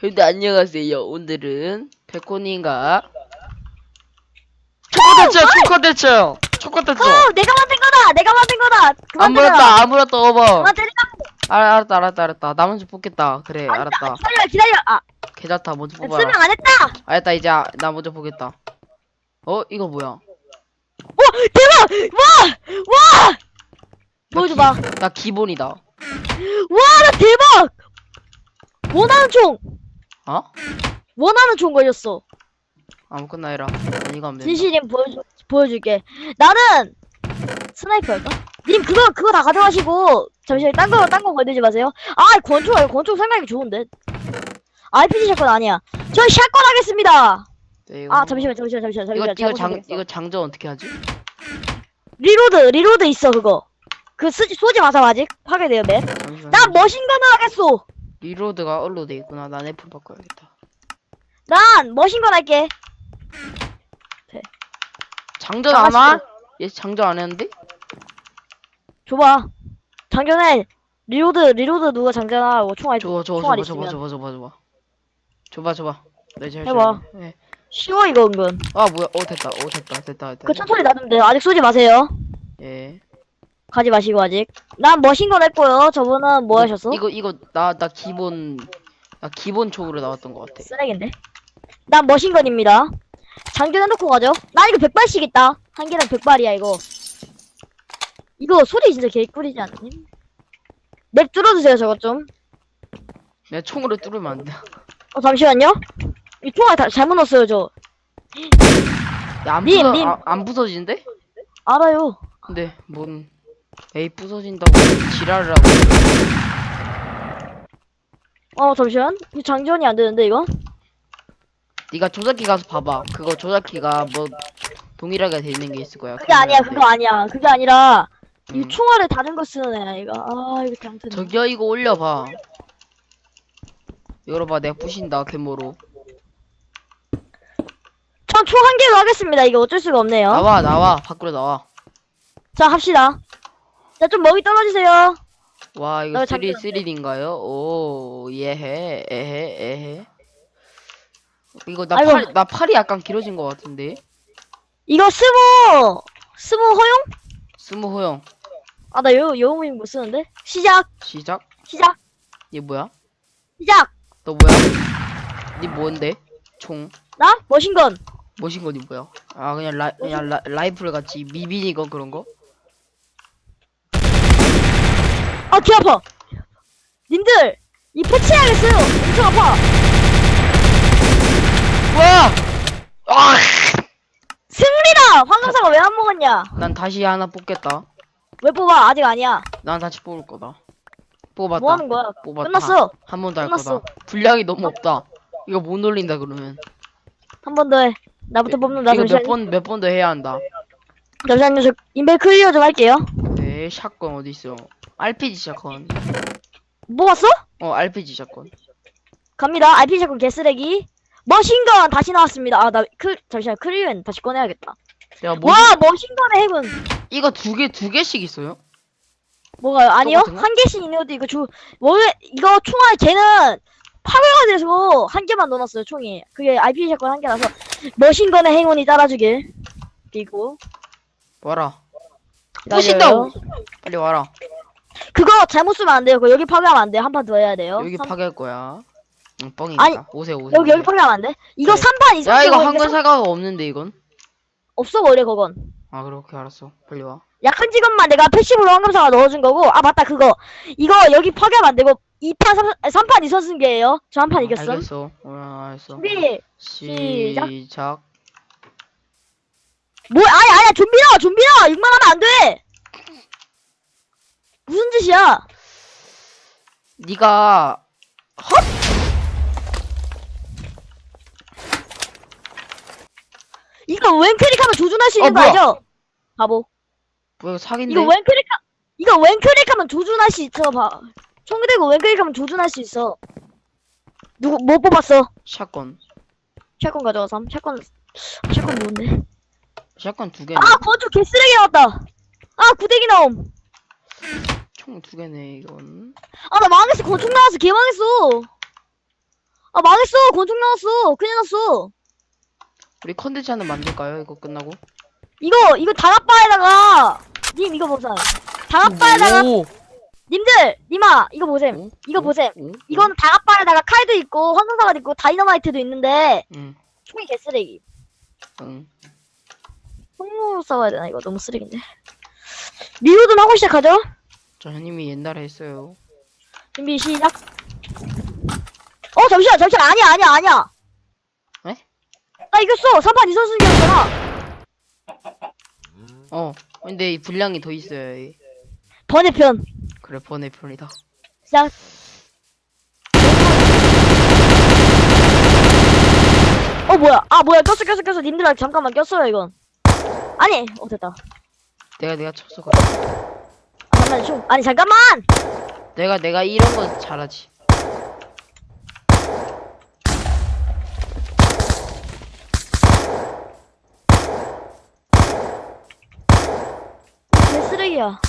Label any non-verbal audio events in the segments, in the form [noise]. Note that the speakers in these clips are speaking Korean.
근데 안녕하세요. 오늘은 백호님과 초코 대처, 초코 대처, 초코 대처. 어, 내가 만든 거다. 내가 만든 거다. 그만 아무렇다, 때려라. 아무렇다, 어버. 그만 때리라고. 알, 알았다, 알았다, 알았다. 나 먼저 뽑겠다. 그래, 아니, 알았다. 아, 기다려, 기다려. 아, 괜찮다, 먼저 설명 뽑아라. 안 했다. 알았다, 이제 아- 나 먼저 보겠다. 어, 이거 뭐야? 오, 대박. 와, 와. 나 보여줘봐. 기- 나 기본이다. 와, 나 대박. 원하는 총. 어? 원하는 총 걸렸어. 아무거나 해라. 난 이거 하면 된다. 진실님 보여줄 보여줄게. 나는 스나이퍼 할까? 님 그거 그거 다 가져가시고 잠시만 딴거 딴 거 건들지 마세요. 아 권총 권총 생각이 좋은데. RPG 샷건 아니야. 저 샷건 하겠습니다. 네, 이거 아 잠시만 잠시만 잠시만 이거 잠시만. 이거 잘못 장 생각했어. 이거 장전 어떻게 하지? 리로드 리로드 있어 그거. 그 쓰지 쏘지 마서 아직 파괴돼요 맵. 잠시만. 난 머신건을 하겠소. 리로드가 얼로 돼 있구나. 난 F 바꿔야겠다. 난 머신건 할게. 장전 나안 하? 하시죠. 얘 장전 안 했는데? 줘봐. 장전해. 리로드 리로드 누가 장전하고 총알 줘봐 줘봐 총알 줘봐 줘봐 있으면. 줘봐 줘봐 줘봐 줘봐 줘봐 네, 잘 해봐. 잘- 네. 쉬워 이거 은근. 아 뭐야 어 됐다 어 됐다 됐다 됐다 그 천천히 놔두면 돼요. 아직 쏘지 마세요. 예 가지 마시고 아직. 난 머신건 했고요. 저분은 뭐 하셨어? 이거 이거 나 나 기본 나 기본 총으로 나왔던 것 같아 쓰레기인데. 난 머신건입니다. 장전해 놓고 가죠. 나 이거 100발씩 있다. 한 개당 100발이야 이거. 이거 소리 진짜 개꿀이지 않니? 맵 뚫어주세요 저것 좀. 내가 총으로 뚫으면 안 돼 어 잠시만요. 이 총알 다 잘못 넣었어요 저. 안 님, 부서 님. 아, 안 부서진대? 알아요. 근데 뭔 에이 부서진다고 지랄을 하고 어 잠시만. 이 장전이 안 되는데 이거? 네가 조작기 가서 봐봐 그거 조작기가 뭐 동일하게 돼 있는 게 있을 거야 그게 아니야. 그거 아니야. 그게 아니라 이 음. 총알을 다른 거 쓰는 애야 이거. 아 이거 잘못했네. 저기요 이거 올려봐 열어봐 내가 부신다 괴모로 전 총 한 개로 하겠습니다. 이거 어쩔 수가 없네요. 나와 나와 밖으로 나와 자 합시다. 자좀 먹이 떨어주세요. 와 이거 너3 잠깐. 3D인가요? 오 예해 에헤 에헤 이거 나 아이고. 팔 나 팔이 약간 길어진 것 같은데 이거 스모 스모 허용? 스무 호영 아 나요 영웅인 못 쓰는데. 시작 시작 시작 얘 뭐야? 시작. 너 뭐야? 니 뭔데? 총 나 머신건. 뭐신 거니 뭐야? 아 그냥 라 그냥 라, 라이플 같이 미비니건 그런 거? 아 귀 아파. 님들 이 패치해야겠어요. 엄청 아파. 와! 아! 승리다. 황금사가 왜안 먹었냐? 난 다시 하나 뽑겠다. 왜 뽑아? 아직 아니야. 난 다시 뽑을 거다. 뽑았다. 뭐 하는 거야? 뽑았다. 끝났어. 한 번 더 할 끝났어. 거다. 분량이 너무 없다. 이거 못 올린다 그러면. 한 번 더 해. 나부터 뽑는다. 이거 몇 잠시만요. 번 몇 번 더 해야 한다. 잠시만요. 저 인벨 클리어 좀 할게요. 네, 샷건 어디 있어? RPG 샷건. 뭐 왔어? 어, RPG 샷건. 갑니다. IP 샷건 개쓰레기. 머신건 다시 나왔습니다. 아 나 클 잠시만 클리어는 다시 꺼내야겠다. 야, 뭐 와 머신건의 핵은 이거 두 개 두 개씩 있어요? 뭐가요? 아니요 똑같은가? 한 개씩 있는 것도 이거 주 원래 이거 총알 걔는 파괴가 돼서 한 개만 넣어놨어요 총이 그게 IP 샷건 한 개라서 머신건의 행운이 따라주길 그리고 와라. 부신다고. 빨리 와라. 그거 잘못 쓰면 안 돼요 그거 여기 파괴하면 안 돼요 한 판 더 해야 돼요 여기 삼- 파괴할 거야. 응, 뻥이니까. 아니, 오세요, 오세요. 여기 여기. 파괴하면 안 돼? 이거 네. 3판 이상 야, 이거 되고 한글 삼- 사과가 없는데 이건. 없어 버려 그건 아, 그렇게 알았어. 빨리 와. 약한 직업만 내가 패시브로 황금사가 넣어준 거고 아 맞다 그거 이거 여기 파괴하면 안 되고 2판 3, 3판 이선 쓴 게예요 저 한 판 이겼음 알겠어. 어, 알겠어. 준비 시작. 시작. 뭐 아니 아니야 좀비 나와 좀비 나와 6만 하면 안돼 무슨 짓이야 네가 이거 왼클릭하면 조준할 수 있는 어, 거 뭐야? 알죠? 바보 뭐 이거 사기인데? 이거 왼클릭 이거 왼클릭하면 조준할 수 있어 봐 총 들고 왼클릭하면 조준할 수 있어 누구 못 뽑았어 샷건. 샷건 가져와서 샷건 샷건 좋은데 샷건 두 개네. 아 건조 개쓰레기 나왔다 아 구데기 나옴 총 두 개네 이건. 아 나 망했어 건축 나와서 개 망했어 아 망했어 권총 나왔어 큰일 났어 우리 컨텐츠 하나 만들까요? 이거 끝나고? 이거 이거 다락바에다가 님 이거 보세요 다락바에다가 오! 님들 님아 이거 보셈 오? 이거 오? 보셈 오? 이거는 다락바에다가 칼도 있고 황금사과도 있고 다이너마이트도 있는데 응, 총이 개쓰레기 응. 홍로 싸워야 되나 이거 너무 쓰레기인데 미우든 하고 시작하죠 저 형님이 옛날에 했어요. 준비 시작 어 잠시만 잠시만 아니야 아니야 아니야 에? 나 이겼어 3판 2선승 이겼잖아 어, 근데 이 분량이 더 있어요. 이. 번외편 그래, 번외편이다. 시작 어 뭐야 아 뭐야 꼈어 꼈어 꼈어 님들 잠깐만 꼈어요 이건 아니 어 됐다 내가, 내가 쳤어. 그래. 아, 잠깐만 좀 아니 잠깐만 내가, 내가 이런 거 잘하지. 개 쓰레기야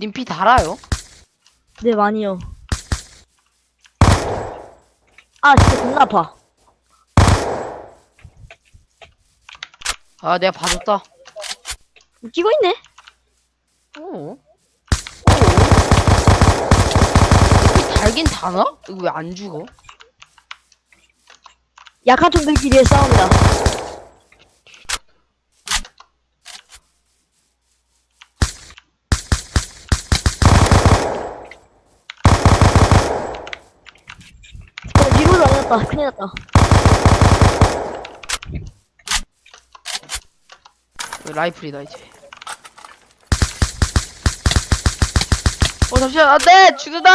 님 피 달아요? 네 많이요 아 진짜 겁나 아파 아, 내가 봐줬다. 웃기고 있네 피 달긴 다나? 이거 왜 안 죽어? 약한 총들끼리의 싸움이다 어, 안 났다 큰일 났다 이거 라이플이다, 이제. 어, 잠시만, 안 돼! 죽는다!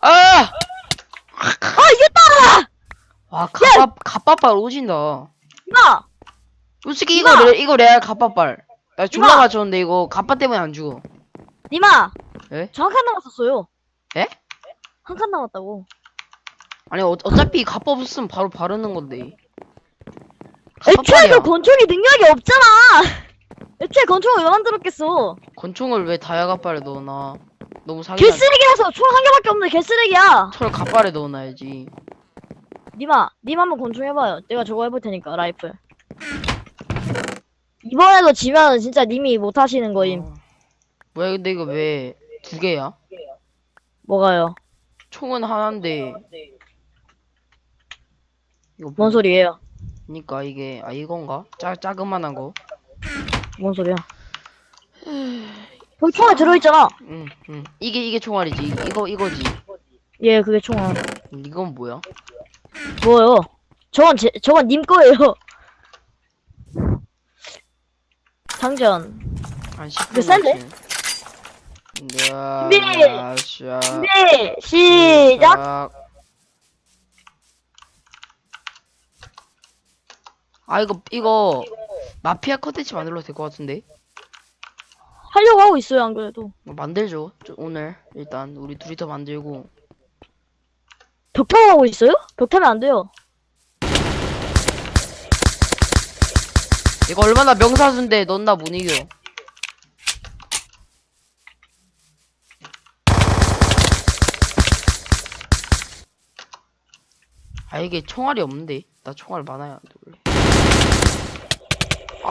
아! 아 이겼다 와, 갑밥, 갑밥발 오진다. 이마 솔직히 이거, 이마! 레, 이거 레알 갑밥발. 나 졸라 이마! 맞췄는데, 이거 갑밥 때문에 안 죽어. 니마 에? 저한 칸 남았었어요 에? 한 칸 남았다고 아니, 어, 어차피 갑밥 없으면 바로 바르는 건데. 애초에 갑밥발이야. 그 권총이 능력이 없잖아 애초에 권총을 왜 만들었겠어 권총을 왜 다이아 갑발에 넣어놔? 너무 사기. 개쓰레기라서 총한 개밖에 없는데 개쓰레기야 철 갑발에 넣어놔야지. 니마, 님 한번 권총 해봐요. 내가 저거 해볼 테니까, 라이플. 이번에도 지면은 진짜 님이 못 하시는 거임. 어. 뭐야, 근데 이거 왜 두 개야? 뭐가요? 총은 하나인데. 이거 뭔 소리예요? 그니까 이게 아 이건가? 짜 짜그만한 거. 뭔 소리야? 거기 총알 들어있잖아. 응, 응. 이게 이게 총알이지. 이- 이거 이거지. 예, 그게 총알. 이건 뭐야? 뭐요? 저건 제, 저건 님 거예요. 장전. 한 10분. 이거 센데? 야, 준비! 샤. 준비, 시작! 아 이거 이거 마피아 컨텐츠 만들어도 될 것 같은데. 하려고 하고 있어요, 안 그래도. 뭐 만들죠. 저- 오늘 일단 우리 둘이 더 만들고. 벽 타고 하고 있어요? 벽 타면 안 돼요. 이거 얼마나 명사수인데 넌 나 못 이겨. 아 이게 총알이 없는데 나 총알 많아야 안 돼, 원래.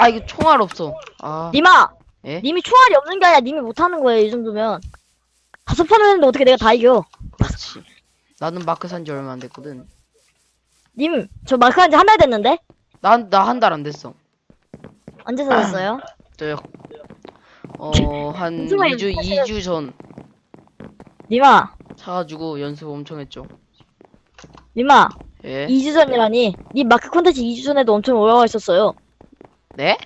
아 이게 총알 없어. 아 님아! 예? 님이 총알이 없는 게 아니라 님이 못하는 거예요, 이 정도면. 다섯 판을 했는데 어떻게 내가 다 이겨? 그렇지. 나는 마크 산 지 얼마 안 됐거든. 님, 저 마크 한지 한 달 됐는데? 난 나 한 달 안 됐어. 언제 사셨어요? 저 어한 무슨 말이야, 2주 사실- 2주 전 님아, 사가지고 연습 엄청 했죠. 님아, 예? 2주 전이라니. 님 마크 콘텐츠 2주 전에도 엄청 올라와 있었어요. 네?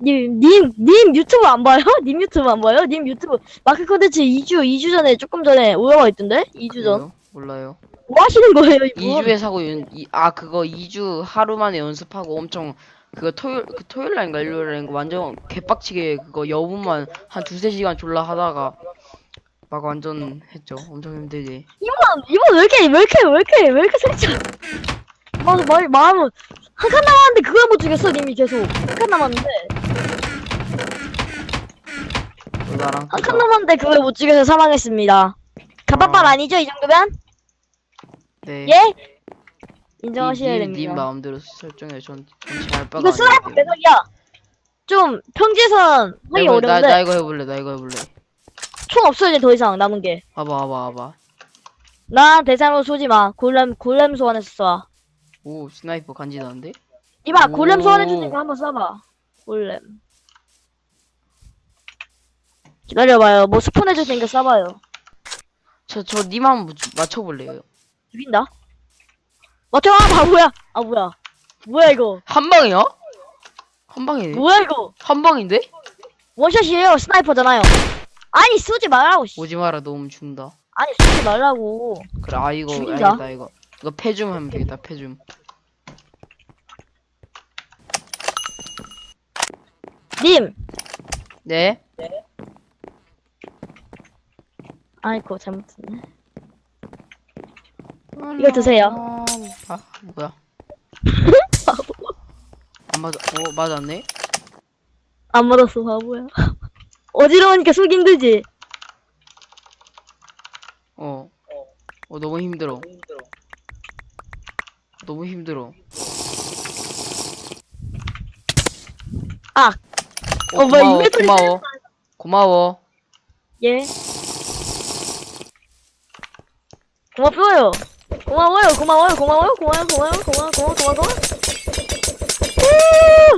님, 님, 님 유튜브 안 봐요? [laughs] 님 유튜브 안 봐요? 님 유튜브 마크 콘텐츠 2주, 2주 전에 조금 전에 올라와 있던데? 2주 전. 그래요? 몰라요. 뭐 하시는 거예요, 이분? 2주에 사고 연, 이, 아 그거 2주 하루 만에 연습하고 엄청 그거 토요일 그 토요일 날인가 일요일 날인가 완전 개빡치게 그거 여분만 한 두세 시간 졸라 하다가 막 완전 했죠. 엄청 힘들게. 이분, 이분 왜 이렇게, 왜 이렇게, 왜 이렇게, 왜 이렇게 살짝. 맞아, 말, 마음은. 한 칸 남았는데 그걸 못 죽였어, 님이 계속. 한 칸 남았는데. 너 나랑 한칸 그거 남았는데 그걸 못 죽여서 사망했습니다. 갑밥발 어. 아니죠, 이 정도면? 네. 예? 인정하셔야 님, 됩니다. 님 마음대로 설정해. 전, 전잘 바가 이거 스나이퍼 대박이야. 좀 평지선 나 하기 이거, 나, 어려운데 나 이거 해볼래. 나 이거 해볼래. 총 없어 이제 더 이상 남은 게. 봐봐, 봐봐, 봐봐. 나 대상으로 쏘지 마. 골렘 골렘 소환해서 쏴. 오, 스나이퍼 간지나는데? 이봐 골렘 오. 소환해주니까 한번 쏴봐. 골렘. 기다려봐요. 뭐 스폰 해줄 테니까 쏴봐요. 저, 저 님 한번 맞춰볼래요. 죽인다. 맞춰 바보야. 아 뭐야? 뭐야 이거? 한 방이요? 한 방이네. 뭐야 이거? 한 방인데? 원샷이에요. 스나이퍼잖아요. 아니 쏘지 말라고. 씨. 오지 마라, 너무 죽는다. 아니 쏘지 말라고. 그래, 아, 이거, 죽인다. 알겠다, 이거. 이거 패줌 하면 되겠다, 패줌. 님. 네? 아이고 잘못했네. 이거 드세요. 아, 뭐야. [laughs] 안 맞아, 어, 맞았네? 안 맞았어 바보야. [laughs] 어지러우니까 쏘기 힘들지. 어. 어, 너무 힘들어. 너무 힘들어. 아. 어, 어, 뭐야, 고마워, 인벤토리 고마워. 고마워. 예. 고맙어요. 고마워요. 고마워요. 고마워요. 고마워요. 고마워요. 고마워. 고마워. 고마워. 고마워. 우!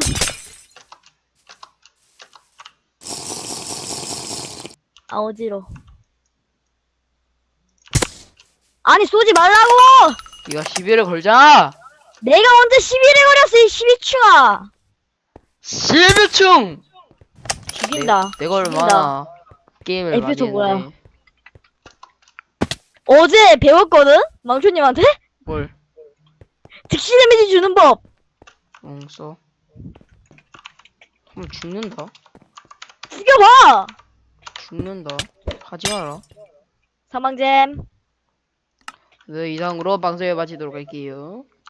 아 어지러. 아니 쏘지 말라고! 네가 시비를 걸자! 내가 언제 시비를 걸었어 이 시비충아! 실비충! 죽인다. 내, 내가. 얼마나 게임을 많이 에피소드 뭐야? 어제 배웠거든? 망초님한테? 뭘? 즉시 데미지 주는 법! 응, 써. 한번 죽는다? 죽여봐! 죽는다. 하지 마라. 사망잼. 네, 이상으로 방송을 마치도록 할게요.